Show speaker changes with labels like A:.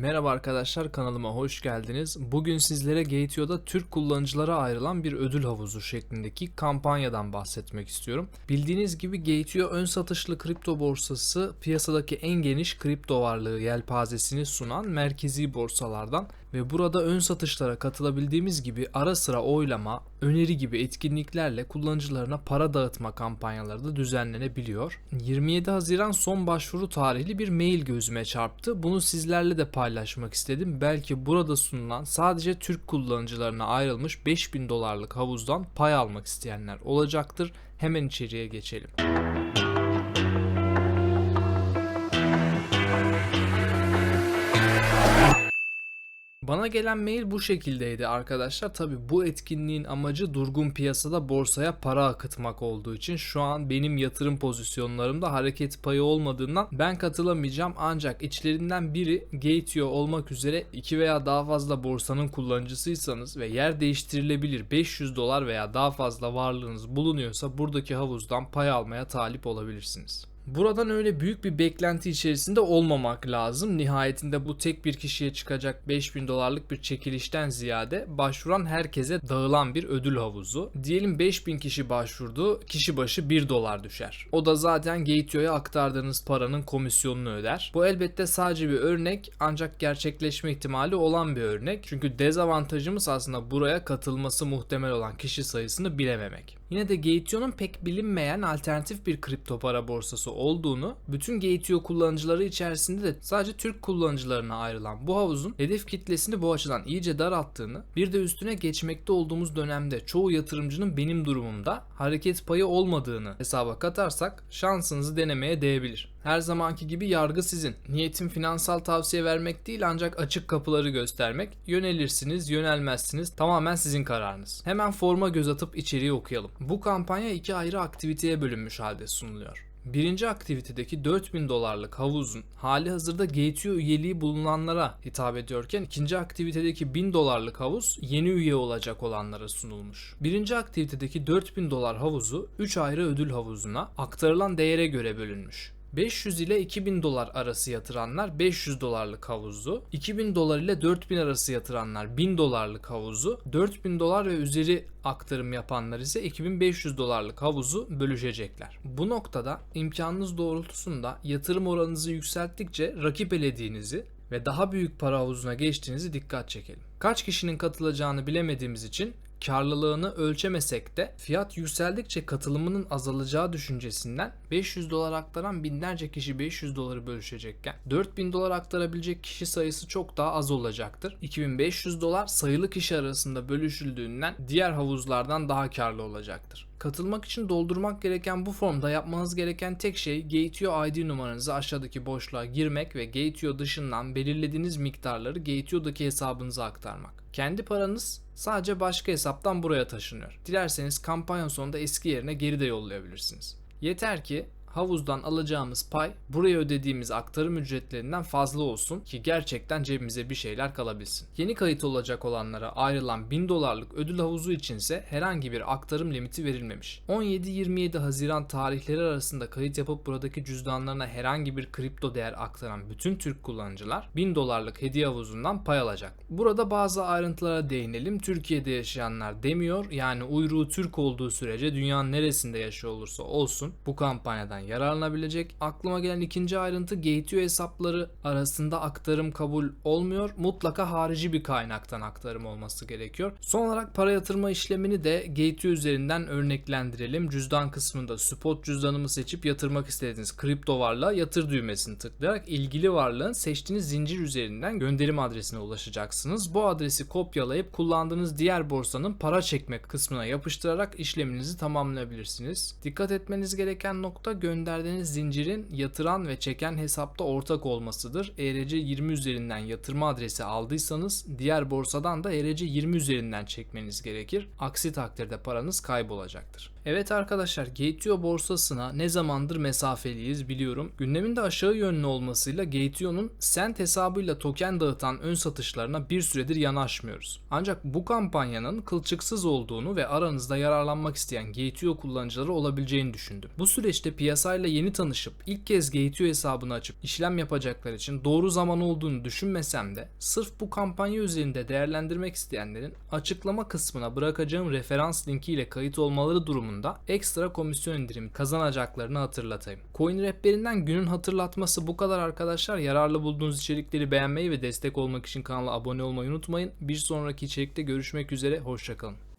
A: Merhaba arkadaşlar kanalıma hoş geldiniz. Bugün sizlere Gateio'da Türk kullanıcılara ayrılan bir ödül havuzu şeklindeki kampanyadan bahsetmek istiyorum. Bildiğiniz gibi Gateio ön satışlı kripto borsası piyasadaki en geniş kripto varlığı yelpazesini sunan merkezi borsalardan ve burada ön satışlara katılabildiğimiz gibi ara sıra oylama, öneri gibi etkinliklerle kullanıcılarına para dağıtma kampanyaları da düzenlenebiliyor. 27 Haziran son başvuru tarihli bir mail gözüme çarptı. Bunu sizlerle de paylaşmak istedim. Belki burada sunulan sadece Türk kullanıcılarına ayrılmış 5000 dolarlık havuzdan pay almak isteyenler olacaktır. Hemen içeriye geçelim. Bana gelen mail bu şekildeydi arkadaşlar. Tabi bu etkinliğin amacı durgun piyasada borsaya para akıtmak olduğu için şu an benim yatırım pozisyonlarımda hareket payı olmadığından ben katılamayacağım. Ancak içlerinden biri Gateio olmak üzere 2 veya daha fazla borsanın kullanıcısıysanız ve yer değiştirilebilir 500 dolar veya daha fazla varlığınız bulunuyorsa buradaki havuzdan pay almaya talip olabilirsiniz. Buradan öyle büyük bir beklenti içerisinde olmamak lazım. Nihayetinde bu tek bir kişiye çıkacak 5000 dolarlık bir çekilişten ziyade başvuran herkese dağılan bir ödül havuzu. Diyelim 5000 kişi başvurdu, kişi başı 1 dolar düşer. O da zaten Gateio'ya aktardığınız paranın komisyonunu öder. Bu elbette sadece bir örnek ancak gerçekleşme ihtimali olan bir örnek. Çünkü dezavantajımız aslında buraya katılması muhtemel olan kişi sayısını bilememek. Yine de Gateio'nun pek bilinmeyen alternatif bir kripto para borsası olduğunu, bütün Gateio kullanıcıları içerisinde de sadece Türk kullanıcılarına ayrılan bu havuzun hedef kitlesini bu açıdan iyice daralttığını, bir de üstüne geçmekte olduğumuz dönemde çoğu yatırımcının benim durumumda hareket payı olmadığını hesaba katarsak şansınızı denemeye değebilir. Her zamanki gibi yargı sizin. Niyetim finansal tavsiye vermek değil ancak açık kapıları göstermek. Yönelirsiniz, yönelmezsiniz. Tamamen sizin kararınız. Hemen forma göz atıp içeriği okuyalım. Bu kampanya iki ayrı aktiviteye bölünmüş halde sunuluyor. Birinci aktivitedeki 4000 dolarlık havuzun hali hazırda Gateio üyeliği bulunanlara hitap ediyorken ikinci aktivitedeki 1000 dolarlık havuz yeni üye olacak olanlara sunulmuş. Birinci aktivitedeki 4000 dolar havuzu 3 ayrı ödül havuzuna aktarılan değere göre bölünmüş. 500 ile 2000 dolar arası yatıranlar 500 dolarlık havuzu, 2000 dolar ile 4000 arası yatıranlar 1000 dolarlık havuzu, 4000 dolar ve üzeri aktarım yapanlar ise 2500 dolarlık havuzu bölüşecekler. Bu noktada imkanınız doğrultusunda yatırım oranınızı yükselttikçe rakip elediğinizi ve daha büyük para havuzuna geçtiğinizi dikkat çekelim. Kaç kişinin katılacağını bilemediğimiz için karlılığını ölçemesek de fiyat yükseldikçe katılımının azalacağı düşüncesinden 500 dolar aktaran binlerce kişi 500 doları bölüşecekken 4000 dolar aktarabilecek kişi sayısı çok daha az olacaktır. 2500 dolar sayılı kişi arasında bölüşüldüğünden diğer havuzlardan daha karlı olacaktır. Katılmak için doldurmak gereken bu formda yapmanız gereken tek şey Gateio ID numaranızı aşağıdaki boşluğa girmek ve Gateio dışından belirlediğiniz miktarları Gateio'daki hesabınıza aktarmak. Kendi paranız sadece başka hesaptan buraya taşınıyor. Dilerseniz kampanya sonunda eski yerine geri de yollayabilirsiniz. Yeter ki havuzdan alacağımız pay buraya ödediğimiz aktarım ücretlerinden fazla olsun ki gerçekten cebimize bir şeyler kalabilsin. Yeni kayıt olacak olanlara ayrılan 1000 dolarlık ödül havuzu içinse herhangi bir aktarım limiti verilmemiş. 17-27 Haziran tarihleri arasında kayıt yapıp buradaki cüzdanlarına herhangi bir kripto değer aktaran bütün Türk kullanıcılar 1000 dolarlık hediye havuzundan pay alacak. Burada bazı ayrıntılara değinelim. Türkiye'de yaşayanlar demiyor yani uyruğu Türk olduğu sürece dünyanın neresinde yaşıyor olursa olsun bu kampanyadan yararlanabilecek. Aklıma gelen ikinci ayrıntı Gateio hesapları arasında aktarım kabul olmuyor. Mutlaka harici bir kaynaktan aktarım olması gerekiyor. Son olarak para yatırma işlemini de Gateio üzerinden örneklendirelim. Cüzdan kısmında spot cüzdanımı seçip yatırmak istediğiniz kripto varlığa yatır düğmesini tıklayarak ilgili varlığın seçtiğiniz zincir üzerinden gönderim adresine ulaşacaksınız. Bu adresi kopyalayıp kullandığınız diğer borsanın para çekmek kısmına yapıştırarak işleminizi tamamlayabilirsiniz. Dikkat etmeniz gereken nokta gönderdiğiniz zincirin yatıran ve çeken hesapta ortak olmasıdır. ERC20 üzerinden yatırma adresi aldıysanız diğer borsadan da ERC20 üzerinden çekmeniz gerekir. Aksi takdirde paranız kaybolacaktır. Evet arkadaşlar Gateo borsasına ne zamandır mesafeliyiz biliyorum. Gündemin de aşağı yönlü olmasıyla Gateo'nun sent hesabıyla token dağıtan ön satışlarına bir süredir yanaşmıyoruz. Ancak bu kampanyanın kılçıksız olduğunu ve aranızda yararlanmak isteyen Gateo kullanıcıları olabileceğini düşündüm. Bu süreçte piyasayla yeni tanışıp ilk kez Gateo hesabını açıp işlem yapacaklar için doğru zaman olduğunu düşünmesem de sırf bu kampanya üzerinde değerlendirmek isteyenlerin açıklama kısmına bırakacağım referans linki ile kayıt olmaları durumunda ekstra komisyon indirimi kazanacaklarını hatırlatayım. Coin rehberinden günün hatırlatması bu kadar arkadaşlar. Yararlı bulduğunuz içerikleri beğenmeyi ve destek olmak için kanala abone olmayı unutmayın. Bir sonraki içerikte görüşmek üzere. Hoşçakalın.